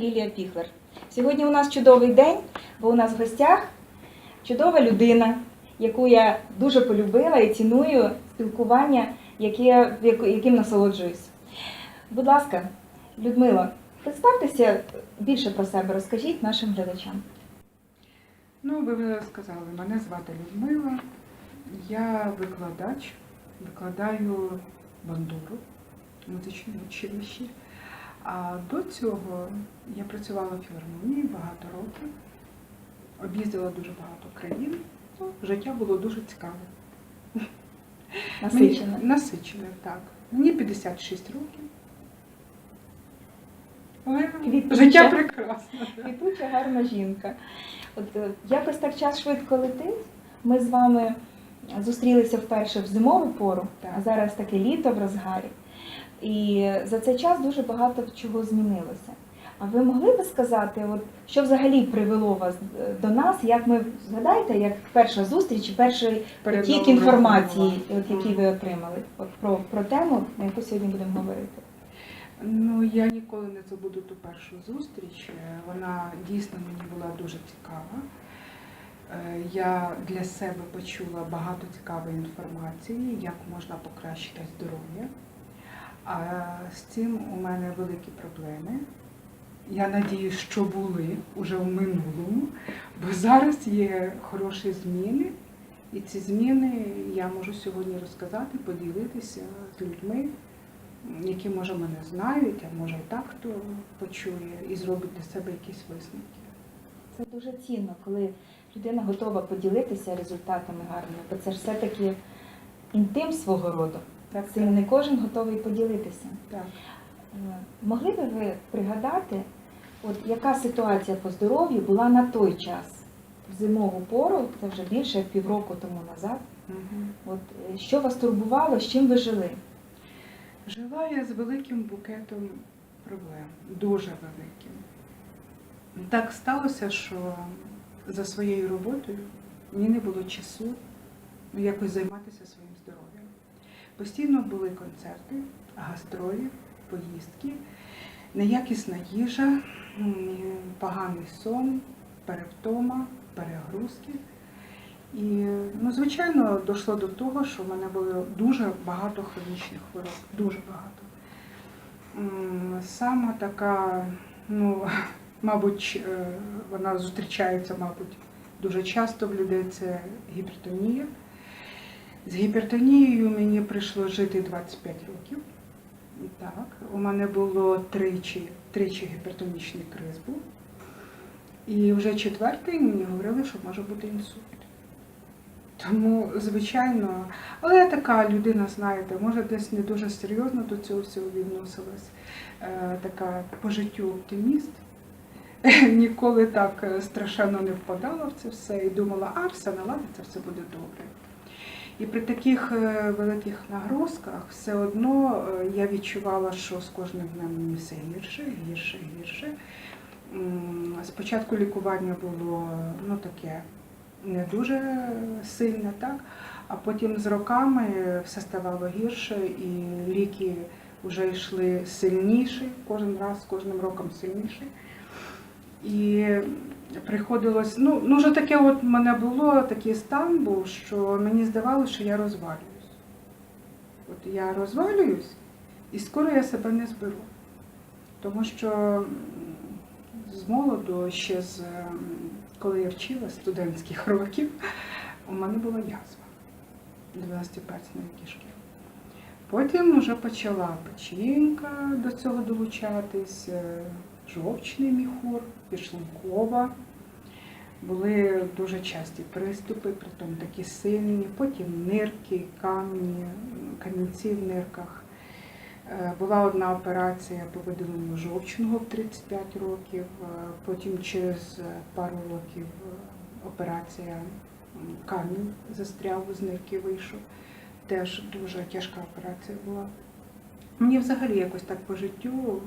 Лілія Піхлер. Сьогодні у нас чудовий день, бо у нас в гостях чудова людина, яку я дуже полюбила і ціную спілкування, яке, яким насолоджуюсь. Будь ласка, Людмила, представтеся більше про себе, розкажіть нашим глядачам. Ну, ви вже сказали, мене звати Людмила. Я викладач, викладаю бандуру в музичному училищі. А до цього я працювала в філармонії багато років, об'їздила дуже багато країн. Ну, життя було дуже цікаве. Насичена. Мені, насичене, так. Мені 56 років. Але Квітуче. життя прекрасне. Квітуча гарна жінка. От е, якось так час швидко летить. Ми з вами зустрілися вперше в зимову пору, Так. а зараз таке літо в розгарі. І за цей час дуже багато чого змінилося. А ви могли би сказати, от, що взагалі привело вас е, до нас? Як ми згадаєте, як перша зустріч, перший потік інформації, от, який ви отримали? От про, про тему, на яку сьогодні будемо говорити. Ну, я ніколи не забуду ту першу зустріч. Е, Вона дійсно мені була дуже цікава. Е, Я для себе почула багато цікавої інформації, як можна покращити здоров'я. А з цим у мене великі проблеми. Я надію, що були уже в минулому, бо зараз є хороші зміни, і ці зміни я можу сьогодні розказати, поділитися з людьми, які може мене знають, а може і так хто почує і зробить для себе якісь висновки. Це дуже цінно, коли людина готова поділитися результатами гарними, бо це ж все-таки інтим свого роду. Так, Цим не кожен готовий поділитися. так. Е, Могли би ви пригадати, от яка ситуація по здоров'ю була на той час, в зимову пору, це вже більше півроку тому назад. Мгм. От е, що вас турбувало, з чим ви жили? Жила я з великим букетом проблем, дуже великим. Так сталося, що за своєю роботою мені не було часу якось займатися своїм. Постійно були концерти, гастролі, поїздки, неякісна їжа, поганий сон, перевтома, перегрузки. І, ну, звичайно, дійшло до того, що в мене було дуже багато хронічних хвороб, дуже багато. Сама така, ну, мабуть, е, вона зустрічається, мабуть, дуже часто в людей це гіпертонія. З гіпертонією мені прийшло жити 25 років. Так, у мене було тричі, тричі гіпертонічний криз був. І вже четвертий мені говорили, що може бути інсульт. Тому, звичайно, але я така людина, знаєте, може десь не дуже серйозно до цього всього відносилась. Е, така по життю оптиміст. Ніколи так страшенно не впадала в це все і думала, а все наладиться, все буде добре. І при таких е, великих нагрузках все одно е, я відчувала, що з кожним днем мені все гірше, гірше, гірше. Спочатку лікування було ну, таке не дуже сильне, так? а потім з роками все ставало гірше, і ліки вже йшли сильніші, кожен раз, кожним роком сильніші. І приходилось, ну, ну вже таке от в мене було, такий стан був, що мені здавалося, що я розвалююсь. От я розвалююсь, і скоро я себе не зберу. Тому що з молоду, ще з коли я вчила студентських років, у мене була язва 12-персної кишки. Потім вже почала печінка до цього долучатись, е, жовчний міхур, підшлункова. Були дуже часті приступи, притом такі сильні, потім нирки, камні, камінці в нирках. Е, Була одна операція по видаленню жовчного в 35 років, е, потім через пару років е, операція камінь застряв з нирки вийшов. Теж дуже тяжка операція була. Мені взагалі якось так по життю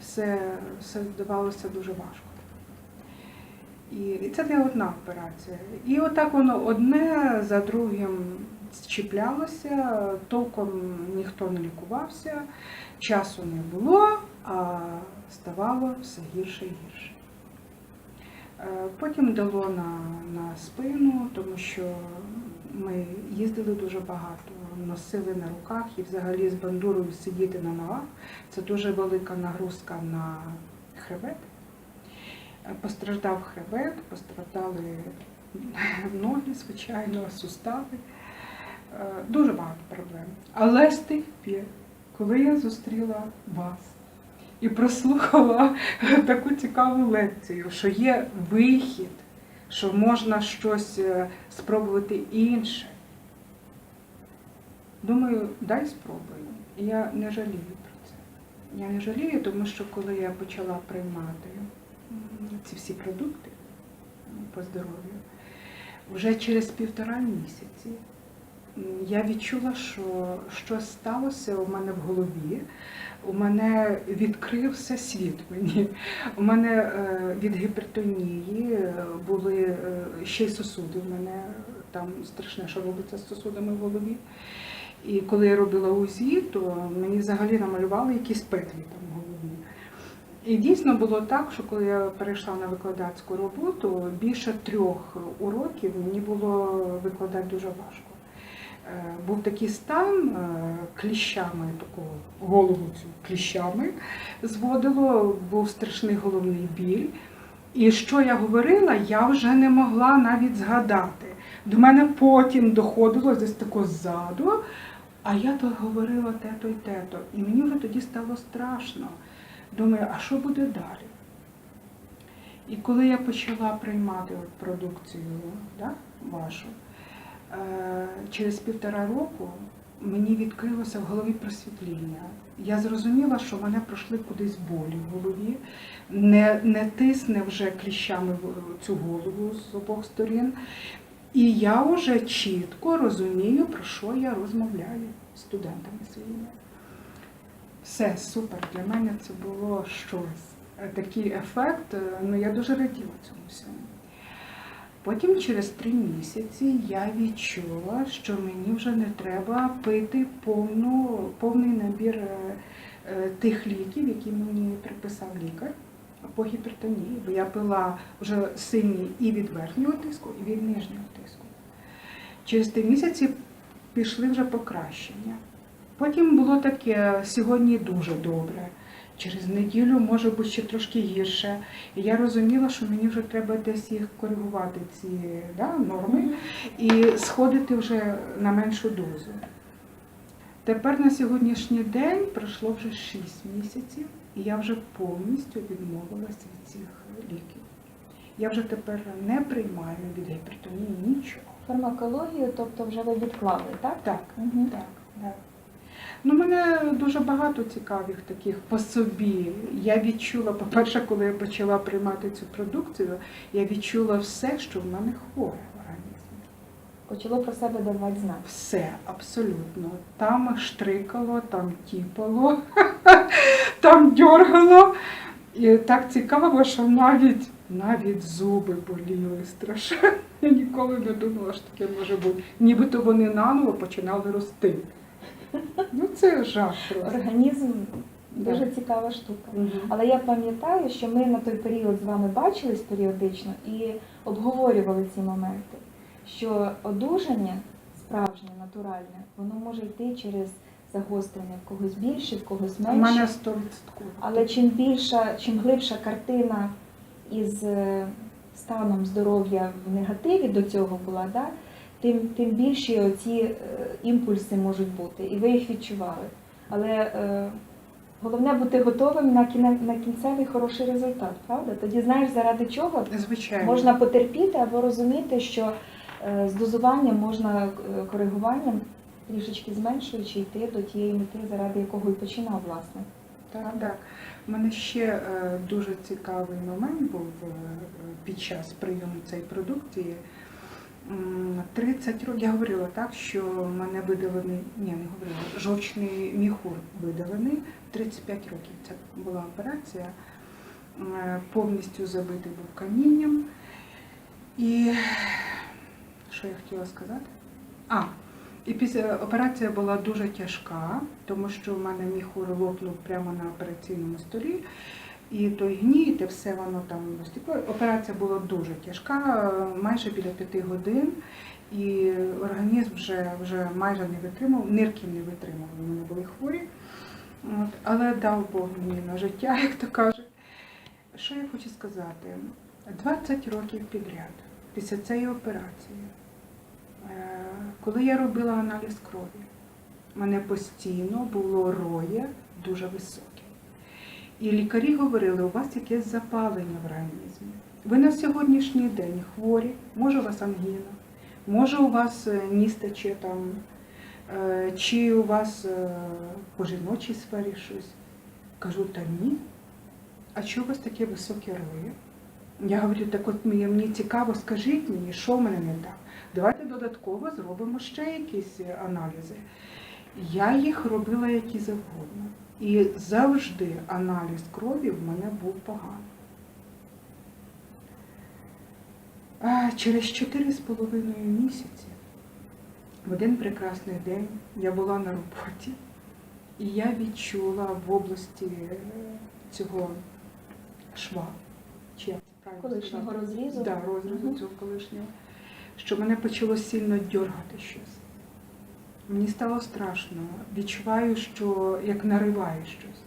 все, все здавалося дуже важко. І, це не одна операція. І отак воно одне за другим зчіплялося, толком ніхто не лікувався, часу не було, а ставало все гірше і гірше. Е, Потім дало на, на спину, тому що ми їздили дуже багато, носили на руках і взагалі з бандурою сидіти на ногах. Це дуже велика нагрузка на хребет. Е, Постраждав хребет, постраждали ноги, звичайно, сустави. Е, Дуже багато проблем. Але з тих пір, коли я зустріла вас і прослухала таку цікаву лекцію, що є вихід, що можна щось е, спробувати інше. Думаю, дай спробую. Я не жалію про це. Я не жалію, тому що коли я почала приймати ці всі продукти по здоров'ю, вже через півтора місяці я відчула, що щось сталося у мене в голові. У мене відкрився світ мені. У мене е, від гіпертонії е, були е, ще й сосуди. У мене там страшне, що робиться з сосудами в голові. І коли я робила УЗІ, то мені взагалі намалювали якісь петлі там в голові. І дійсно було так, що коли я перейшла на викладацьку роботу, більше трьох уроків мені було викладати дуже важко. Е, Був такий стан е, кліщами, такого голову цю кліщами зводило, був страшний головний біль. І що я говорила, я вже не могла навіть згадати. До мене потім доходило десь тако ззаду, а я то говорила те-то й те-то. І мені вже тоді стало страшно. Думаю, а що буде далі? І коли я почала приймати от продукцію да, вашу, е, через півтора року мені відкрилося в голові просвітління. Я зрозуміла, що мене пройшли кудись болі в голові, не, не тисне вже кліщами цю голову з обох сторін. І я вже чітко розумію, про що я розмовляю з студентами своїми. Все супер. Для мене це було щось. Такий ефект. е, Ну я дуже раділа цьому всьому. Потім через три місяці я відчула, що мені вже не треба пити повну, повний набір е, е, тих ліків, які мені приписав лікар по гіпертонії, бо я пила вже сильні і від верхнього тиску, і від нижнього тиску. Через три місяці пішли вже покращення. Потім було таке сьогодні дуже добре. Через неділю може бути ще трошки гірше. І я розуміла, що мені вже треба десь їх коригувати, ці да, норми, і сходити вже на меншу дозу. Тепер на сьогоднішній день пройшло вже 6 місяців, і я вже повністю відмовилася від цих ліків. Я вже тепер не приймаю від гіпертонії нічого. Фармакологію, тобто вже ви відклали, так? Так, Угу. так, так. Ну, мене дуже багато цікавих таких по собі. Я відчула, по-перше, коли я почала приймати цю продукцію, я відчула все, що в мене хворе в організмі. Почало про себе давати знати. Все, абсолютно. Там штрикало, там тіпало, там дьоргало. І так цікаво, що навіть, навіть зуби боліли страшенно. Я ніколи не думала, що таке може бути. Нібито вони наново починали рости. Ну це жах просто. Організм дуже цікава штука. Мгм. Але я пам'ятаю, що ми на той період з вами бачились періодично і обговорювали ці моменти. Що одужання справжнє, натуральне, воно може йти через загострення в когось більше, в когось У менше. мене 100%. Але чим більша, чим глибша картина із е, станом здоров'я в негативі до цього була, да, тим, тим більші оці е, імпульси можуть бути, і ви їх відчували. Але е, головне бути готовим на, кіне, на кінцевий хороший результат, правда? Тоді знаєш, заради чого Звичайно. можна потерпіти або розуміти, що е, з дозуванням можна е, коригуванням трішечки зменшуючи йти до тієї мети, заради якого і починав, власне. Так, так. У мене ще е, дуже цікавий момент був е, під час прийому цієї продукції. М, 30 років я говорила так, що в мене видалений, ні, не говорила, жовчний міхур видалений. 35 років це була операція. Повністю забитий був камінням. І що я хотіла сказати? А, і після операція була дуже тяжка, тому що в мене міхур лопнув прямо на операційному столі. І той гній, те все воно там стекло. Операція була дуже тяжка, майже біля п'яти годин. І організм вже, вже майже не витримав, нирки не витримав, мене були хворі. От, але дав Бог мені на життя, як то кажуть. Що я хочу сказати? 20 років підряд після цієї операції, е, коли я робила аналіз крові, в мене постійно було роє дуже високе. І лікарі говорили, у вас якесь запалення в організмі. Ви на сьогоднішній день хворі, може у вас ангіна, може у вас е, ніс тече там, е, чи у вас е, по жіночій сфері щось. Кажу, та ні. А чого у вас таке високе роє? Я говорю, так от мені, цікаво, скажіть мені, що в мене не так. Давайте додатково зробимо ще якісь е, аналізи. Я їх робила які завгодно. І завжди аналіз крові в мене був поганий. Через 4,5 місяці в один прекрасний день я була на роботі, і я відчула в області е, цього шва. Чи Колишнього розрізу. Да, розрізу цього колишнього. Що мене почало сильно дергати щось. Мені стало страшно. Відчуваю, що як нариває щось.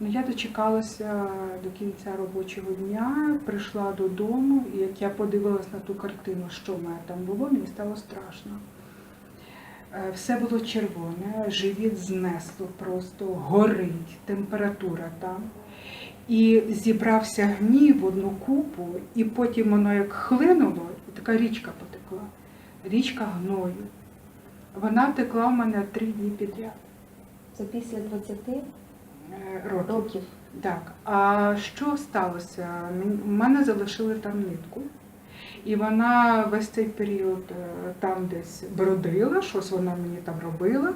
Ну, я дочекалася до кінця робочого дня, прийшла додому, і як я подивилась на ту картину, що в мене там було, мені стало страшно. Е, Все було червоне, живіт знесло, просто горить, температура там. І зібрався гнів в одну купу, і потім воно як хлинуло, і така річка потекла. Річка гною. Вона текла в мене три дні підряд. Це після 20 е, років. років. Так. А що сталося? У мене залишили там нитку. І вона весь цей період е, там десь бродила, щось вона мені там робила.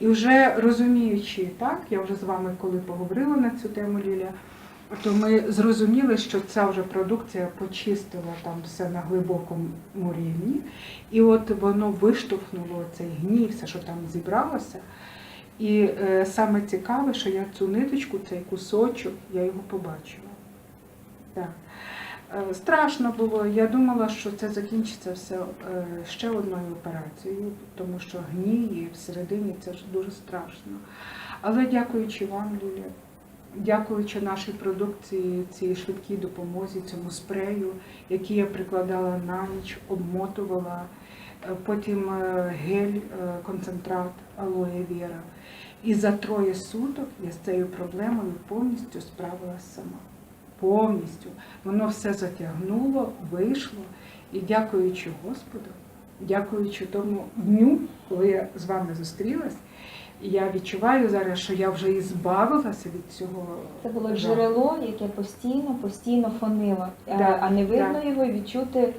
І вже розуміючи так, я вже з вами коли поговорила на цю тему Ліля, то ми зрозуміли, що ця вже продукція почистила там все на глибокому рівні. І от воно виштовхнуло цей гній, все, що там зібралося. І е, саме цікаве, що я цю ниточку, цей кусочок, я його побачила. Так. Е, Страшно було. Я думала, що це закінчиться все е, ще одною операцією, тому що гній всередині це ж дуже страшно. Але дякуючи вам, Лілія, дякуючи нашій продукції, цій швидкій допомозі, цьому спрею, який я прикладала на ніч, обмотувала, е, потім е, гель, е, концентрат алоє віра. І за троє суток я з цією проблемою повністю справилася сама. Повністю. Воно все затягнуло, вийшло. І дякуючи Господу, дякуючи тому дню, коли я з вами зустрілась, я відчуваю зараз, що я вже і збавилася від цього. Це було жаху. джерело, яке постійно, постійно фонило, Да, а не видно да. його і відчути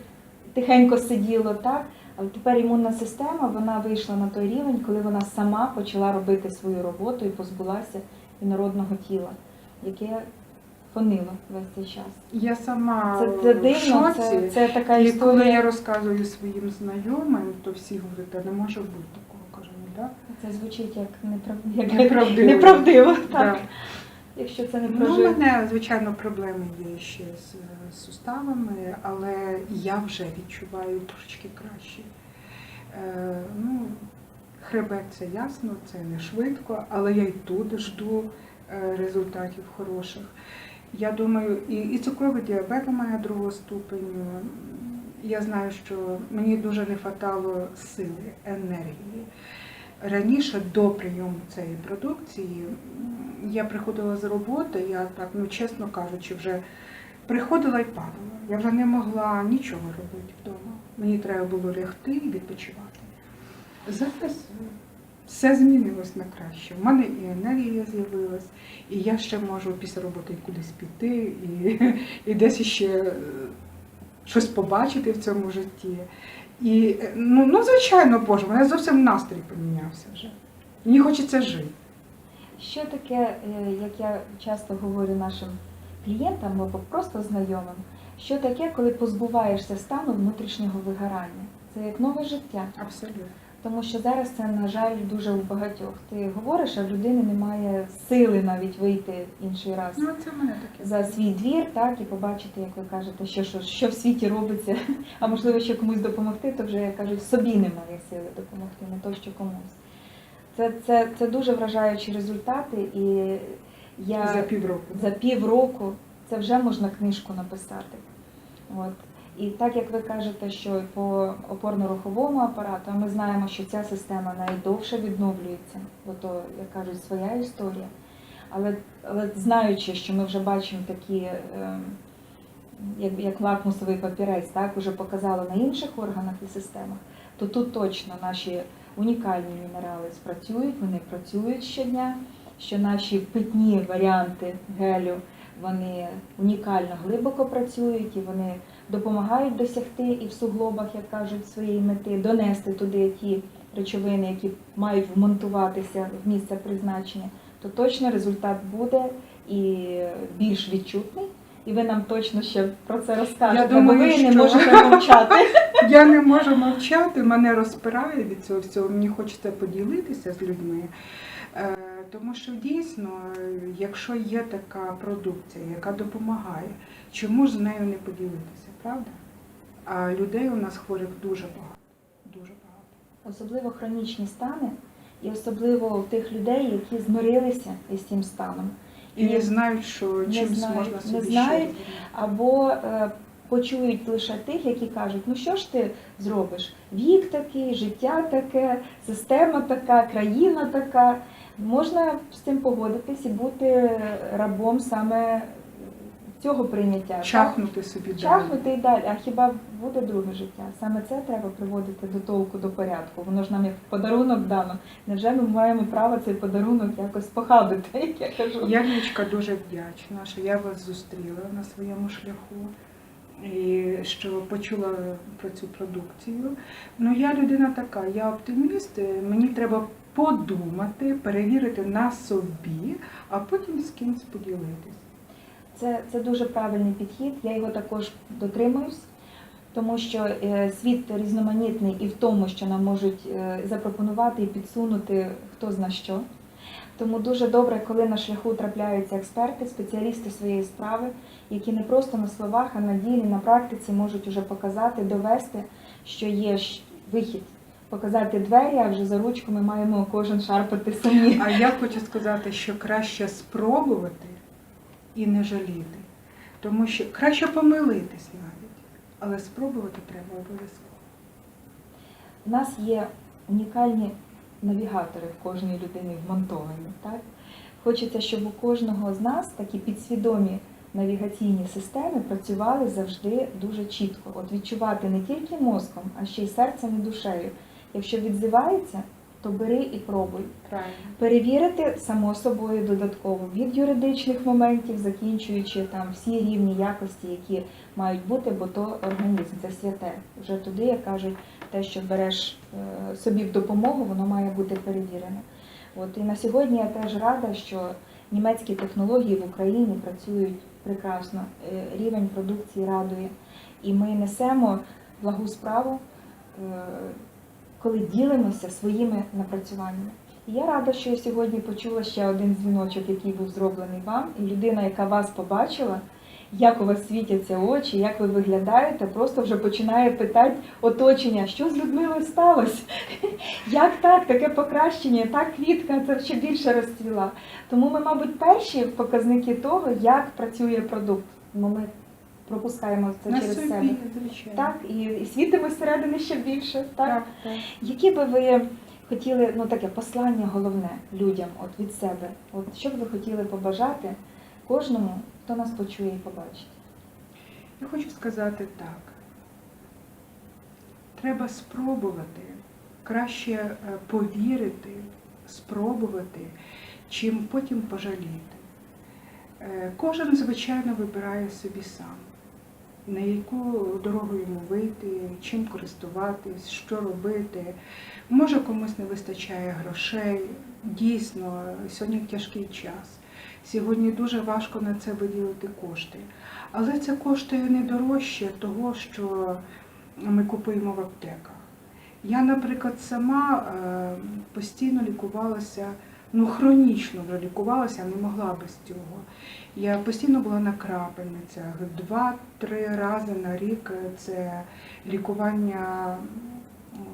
тихенько сиділо так. Але тепер імунна система вона вийшла на той рівень, коли вона сама почала робити свою роботу і позбулася інородного тіла, яке фонило весь цей час. Я сама Це, це в дивно, шоці. це, це така І коли я розказую своїм знайомим, то всі говорять, та не може бути такого. Кажу, ну да. Це звучить як неправ... як Неправдиво. неправдиво так. Да. Якщо це не Ну, у мене, звичайно, проблеми є ще з суставами, але я вже відчуваю трошечки краще. Е, ну, хребет це ясно, це не швидко, але я й тут жду е, результатів хороших. Я думаю, і, і цукровий діабет у мене другого ступеню. Я знаю, що мені дуже не вистачало сили, енергії. Раніше до прийому цієї продукції я приходила з роботи, я так, ну чесно кажучи, вже приходила і падала. Я вже не могла нічого робити вдома. Мені треба було лягти і відпочивати. Зараз все змінилось на краще. У мене і енергія з'явилась, і я ще можу після роботи кудись піти, і, і десь ще е, щось побачити в цьому житті. І е, ну, ну звичайно, Боже, мене зовсім настрій помінявся вже. Мені хочеться жити. Що таке, е, як я часто говорю нашим клієнтам або просто знайомим, що таке, коли позбуваєшся стану внутрішнього вигорання? Це як нове життя. Абсолютно. Тому що зараз це, на жаль, дуже у багатьох. Ти говориш, а в людини немає сили навіть вийти інший раз Ну, це мене таке. за свій двір, так, і побачити, як ви кажете, що, що, що в світі робиться, а можливо, ще комусь допомогти, то вже, як кажуть, собі немає сили допомогти, не то, що комусь. Це, це, це дуже вражаючі результати, і я За півроку. за півроку це вже можна книжку написати. От. І так як ви кажете, що по опорно-руховому апарату, ми знаємо, що ця система найдовше відновлюється, бо то, як кажуть, своя історія. Але, але знаючи, що ми вже бачимо такі, ем, як, як лакмусовий папірець, так, уже показали на інших органах і системах, то тут точно наші унікальні мінерали спрацюють, вони працюють щодня, що наші питні варіанти гелю, вони унікально глибоко працюють і вони допомагають досягти і в суглобах, як кажуть, своєї мети, донести туди ті речовини, які мають вмонтуватися в місце призначення, то точно результат буде і більш відчутний. І ви нам точно ще про це розкажете, Я думаю, бо ви не можете мовчати. Я не можу мовчати, мене розпирає від цього всього. Мені хочеться поділитися з людьми. Е, Тому що дійсно, якщо є така продукція, яка допомагає, чому ж з нею не поділитися, правда? А людей у нас хворих дуже багато. Дуже багато. Особливо хронічні стани, і особливо у тих людей, які змирилися із цим станом. І не знають, що знають, можна не знають. ще або е, почують лише тих, які кажуть, ну що ж ти зробиш? Вік такий, життя таке, система така, країна така. Можна з цим погодитись і бути рабом саме цього прийняття. так? чахнути собі далі. Чахнути і далі. А хіба буде друге життя? Саме це треба приводити до толку, до порядку. Воно ж нам як подарунок дано. Невже ми маємо право цей подарунок якось похабити, як я кажу? Яночка дуже вдячна, що я вас зустріла на своєму шляху і що почула про цю продукцію. Ну я людина така, я оптиміст, мені треба подумати, перевірити на собі, а потім з кимось поділитись. Це, це дуже правильний підхід, я його також дотримуюсь, тому що е, світ різноманітний і в тому, що нам можуть е, запропонувати і підсунути хто зна що. Тому дуже добре, коли на шляху трапляються експерти, спеціалісти своєї справи, які не просто на словах, а на ділі, на практиці можуть уже показати, довести, що є вихід, показати двері, а вже за ручку ми маємо кожен шарпати самі. А я хочу сказати, що краще спробувати і не жаліти. Тому що краще помилитись навіть, але спробувати треба обов'язково. У нас є унікальні навігатори в кожній людині вмонтовані. Так? Хочеться, щоб у кожного з нас такі підсвідомі навігаційні системи працювали завжди дуже чітко. От відчувати не тільки мозком, а ще й серцем і душею. Якщо відзивається, то бери і пробуй. Правильно. Перевірити само собою додатково від юридичних моментів, закінчуючи там всі рівні якості, які мають бути, бо то організм, це святе. Вже туди, як кажуть, те, що береш е, собі в допомогу, воно має бути перевірене. От і на сьогодні я теж рада, що німецькі технології в Україні працюють прекрасно. Е, Рівень продукції радує. І ми несемо благу справу, е, коли ділимося своїми напрацюваннями. І я рада, що я сьогодні почула ще один дзвіночок, який був зроблений вам, і людина, яка вас побачила, як у вас світяться очі, як ви виглядаєте, просто вже починає питати оточення, що з Людмилою сталося? Як так, таке покращення, так квітка це ще більше розцвіла. Тому ми, мабуть, перші показники того, як працює продукт. Ми пропускаємо це На через себе. звичайно. Так, і, і світимо зсередини ще більше. Так? так, так. Які би ви хотіли, ну таке послання головне людям от від себе? От що б ви хотіли побажати кожному, хто нас почує і побачить? Я хочу сказати так. Треба спробувати, краще е, повірити, спробувати, чим потім пожаліти. Е, Кожен, звичайно, вибирає собі сам, на яку дорогу йому вийти, чим користуватись, що робити. Може, комусь не вистачає грошей. Дійсно, сьогодні тяжкий час. Сьогодні дуже важко на це виділити кошти. Але це коштує не дорожче того, що ми купуємо в аптеках. Я, наприклад, сама е, постійно лікувалася, ну хронічно вже лікувалася, не могла без цього. Я постійно була на крапельницях, два-три рази на рік це лікування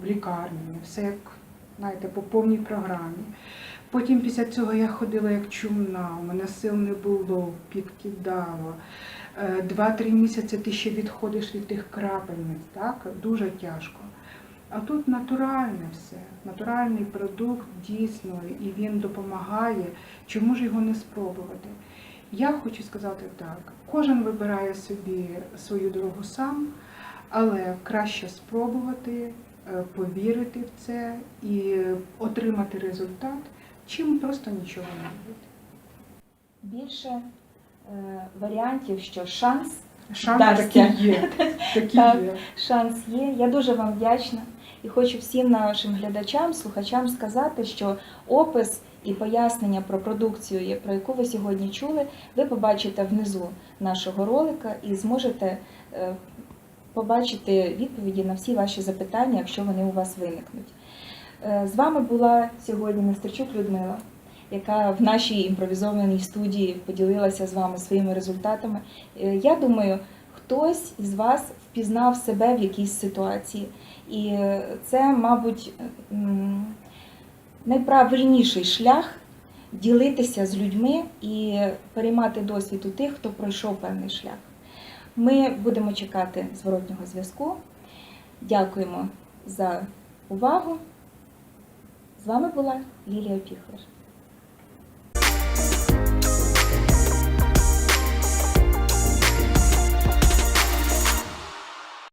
в лікарні, все як знаєте, по повній програмі. Потім після цього я ходила як чумна, у мене сил не було, підкидало. Е, Два-три місяці ти ще відходиш від тих крапельниць, так? Дуже тяжко. А тут натуральне все, натуральний продукт дійсно, і він допомагає. Чому ж його не спробувати? Я хочу сказати так: кожен вибирає собі свою дорогу сам, але краще спробувати, е, повірити в це і отримати результат, чим просто нічого не робити. Більше е, варіантів, що шанс Шанс такий є. Такий Так. є. Шанс є. Я дуже вам вдячна і хочу всім нашим глядачам, слухачам сказати, що опис і пояснення про продукцію, про яку ви сьогодні чули, ви побачите внизу нашого ролика і зможете е, побачити відповіді на всі ваші запитання, якщо вони у вас виникнуть. Е, З вами була сьогодні Нестерчук Людмила, яка в нашій імпровізованій студії поділилася з вами своїми результатами. Е, Я думаю, хтось із вас впізнав себе в якійсь ситуації. І це, мабуть, найправильніший шлях ділитися з людьми і переймати досвід у тих, хто пройшов певний шлях. Ми будемо чекати зворотнього зв'язку. Дякуємо за увагу. З вами була Лілія Піхлер.